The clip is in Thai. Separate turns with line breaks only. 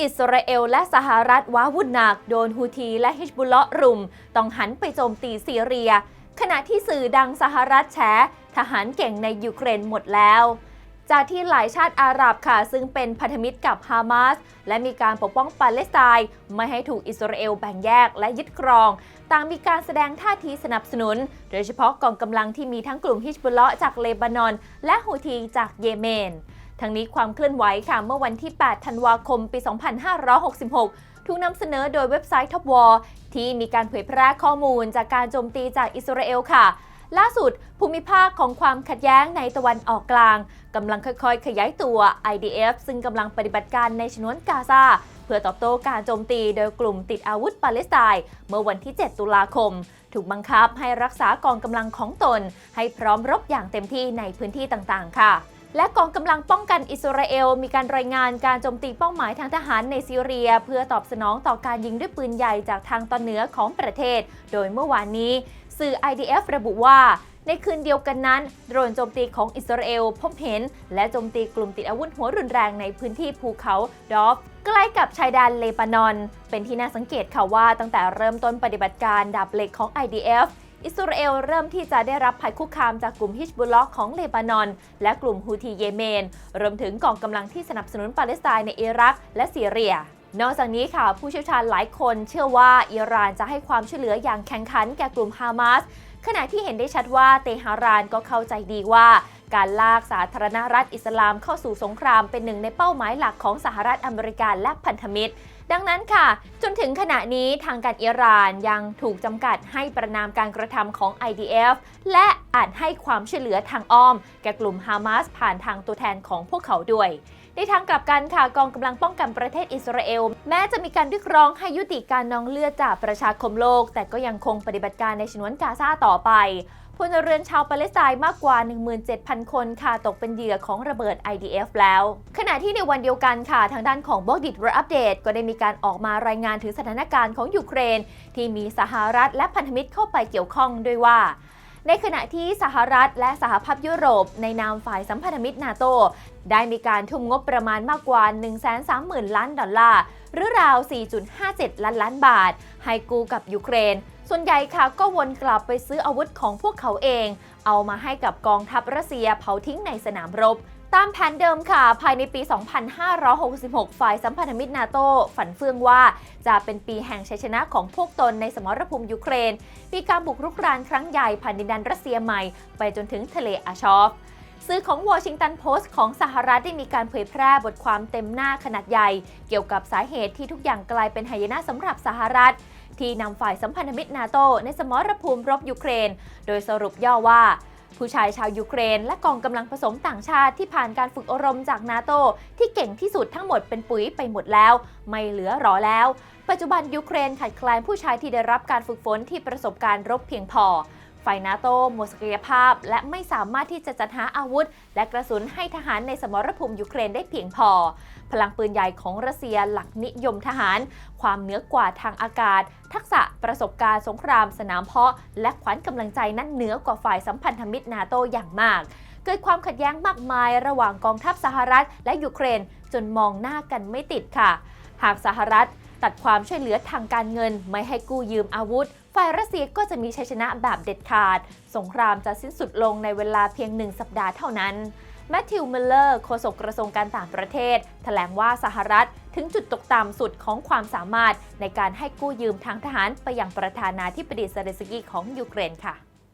อิสราเอลและสหรัฐว้าวุ่นหนัก โดนฮูธีและฮิชบุลเลาะรุม ต้องหันไปโจมตีซีเรีย ขณะที่สื่อดังสหรัฐแฉทหารเก่งในยูเครนหมดแล้ว จากที่หลายชาติอาหรับค่ะ ซึ่งเป็นพันธมิตรกับฮามาสและมีการปกป้องปาเลสไตน์ไม่ให้ถูกอิสราเอลแบ่งแยกและยึดครอง ต่างมีการแสดงท่าทีสนับสนุน โดยเฉพาะกองกำลังที่มีทั้งกลุ่มฮิชบุลเลาะจากเลบานอน และฮูธีจากเยเมน ทั้งนี้ความเคลื่อนไหวค่ะเมื่อวันที่ 8 ธันวาคม ปี 2566 ถูกนำเสนอโดยเว็บไซต์ Top War ที่มีการเผยแพร่ข้อมูลจากการโจมตีจากอิสราเอลค่ะ ล่าสุด ภูมิภาคของความขัดแย้งในตะวันออกกลางกำลังค่อยๆ ขยายตัว IDF ซึ่งกำลังปฏิบัติการในฉนวนกาซาเพื่อตอบโต้การโจมตีโดยกลุ่มติดอาวุธปาเลสไตน์เมื่อวันที่ 7 ตุลาคม ถูกบังคับให้รักษากองกำลังของตน ให้พร้อมรบอย่างเต็มที่ในพื้นที่ต่างๆ ค่ะ และกองกำลังป้องกันอิสราเอล มีการรายงานการโจมตีเป้าหมายทางทหารในซีเรีย เพื่อตอบสนองต่อการยิงด้วยปืนใหญ่จากทางตอนเหนือของประเทศ โดยเมื่อวานนี้ สื่อ IDF ระบุว่าในคืนเดียวกันนั้น โดรนโจมตีของอิสราเอลพบเห็น และโจมตีกลุ่มติดอาวุธหัวรุนแรงในพื้นที่ภูเขาดอฟใกล้กับชายแดนเลบานอน เป็นที่น่าสังเกตค่ะว่าตั้งแต่เริ่มต้นปฏิบัติการดาบเหล็กของ IDF อิสราเอลเริ่มที่จะได้รับภัยคุกคามจากกลุ่มฮิชบุลลาะห์ของเลบานอน และกลุ่มฮูธีเยเมน รวมถึงกองกำลังที่สนับสนุนปาเลสไตน์ในอิรักและซีเรียนอกจากนี้ค่ะ ผู้เชี่ยวชาญหลายคนเชื่อว่าอิหร่านจะให้ความช่วยเหลืออย่างแข่งขันแก่กลุ่มฮามาสขณะที่เห็นได้ชัดว่าเตหะรานก็เข้าใจดีว่า การลากสาธารณรัฐอิสลามเข้าสู่สงครามเป็นหนึ่งในเป้าหมายหลักของสหรัฐอเมริกาและพันธมิตร ดังนั้นค่ะ จนถึงขณะนี้ทางการอิหร่านยังถูกจำกัดให้ประนามการกระทำของ IDF และอาจให้ความช่วยเหลือทางอ้อม แก่กลุ่มฮามาสผ่านทางตัวแทนของพวกเขาด้วยในทางกลับกันค่ะกองกำลังป้องกันประเทศอิสราเอล แม้จะมีการเรียกร้องให้ยุติการนองเลือดจากประชาคมโลก แต่ก็ยังคงปฏิบัติการในฉนวนกาซาต่อไปพลเรือนชาวปาเลสไตน์มากกว่า 17,000 คนค่ะ ตกเป็นเหยื่อของระเบิด IDF แล้ว ขณะที่ในวันเดียวกันค่ะ ทางด้านของบอกดิตรอัปเดตก็ได้มีการออกมารายงานถึงสถานการณ์ของยูเครน ที่มีสหรัฐและพันธมิตรเข้าไปเกี่ยวข้องด้วยว่า ในขณะที่สหรัฐและสหภาพยุโรป ในนามฝ่ายสัมพันธมิตรนาโต ได้มีการทุ่มงบประมาณมากกว่า 130,000 ล้านดอลลาร์ หรือราว 4.57 ล้านล้านบาท ให้กู้กับยูเครน ส่วนใหญ่ค่ะก็วนกลับไปซื้ออาวุธของพวกเขาเอง เอามาให้กับกองทัพรัสเซียเผาทิ้งในสนามรบ ตามแผนเดิมค่ะ ภายในปี 2566 ฝ่ายสัมพันธมิตรนาโตฝันเฟื่องว่า จะเป็นปีแห่งชัยชนะของพวกตนในสมรภูมิยูเครน มีการบุกรุกรานครั้งใหญ่ผ่านดินแดนรัสเซียใหม่ ไปจนถึงทะเลอาชอฟสื่อของวอชิงตันโพสต์ของสหรัฐได้มีการเผยแพร่บทความเต็มหน้าขนาดใหญ่ เกี่ยวกับสาเหตุที่ทุกอย่างกลายเป็นหายนะสำหรับสหรัฐ ที่นำฝ่ายสัมพันธมิตรนาโตในสมรภูมิรบยูเครน โดยสรุปย่อว่า ผู้ชายชาวยูเครน และกองกำลังผสมต่างชาติที่ผ่านการฝึกอบรมจากนาโตที่เก่งที่สุดทั้งหมดเป็นปุ๋ยไปหมดแล้ว ไม่เหลือรอแล้ว ปัจจุบันยูเครนขาดแคลนผู้ชายที่ได้รับการฝึกฝนที่ประสบการณ์รบเพียงพอฝ่ายนาโตหมดศักยภาพ และไม่สามารถที่จะจัดหาอาวุธ และกระสุนให้ทหารในสมรภูมิยูเครนได้เพียงพอ พลังปืนใหญ่ของรัสเซียหลักนิยมทหาร ความเหนือกว่าทางอากาศ ทักษะประสบการณ์สงครามสนามเพาะ และขวัญกำลังใจนั้นเหนือกว่าฝ่ายสัมพันธมิตรนาโตอย่างมาก เกิดความขัดแย้งมากมายระหว่างกองทัพสหรัฐ และยูเครนจนมองหน้ากันไม่ติดค่ะ หากสหรัฐตัดความช่วยเหลือทางการเงิน ไม่ให้กู้ยืมอาวุธ ฝ่ายรัสเซียก็จะมีชัยชนะแบบเด็ดขาด สงครามจะสิ้นสุดลงในเวลาเพียงหนึ่งสัปดาห์เท่านั้น แมทธิวมิลเลอร์โฆษกกระทรวงการต่างประเทศ แถลงว่าสหรัฐถึงจุดตกต่ำสุดของความสามารถในการให้กู้ยืมทางทหารไปยังประธานาธิบดีเซเลสกี้ของยูเครนค่ะ